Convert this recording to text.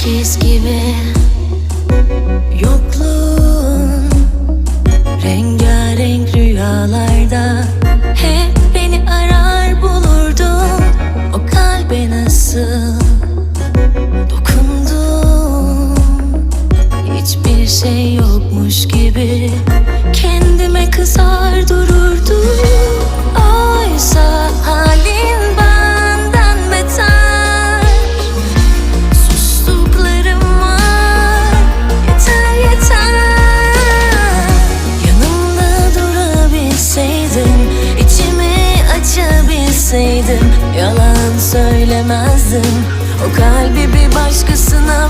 Bitmez gibi Yokluğun Rengarenk rüyalarda Hep beni arar bulurdun. O kalbe nasıl Dokundum Hiçbir şey yokmuş gibi bilseydim Yalan söylemezdim. O kalbi bir başkasına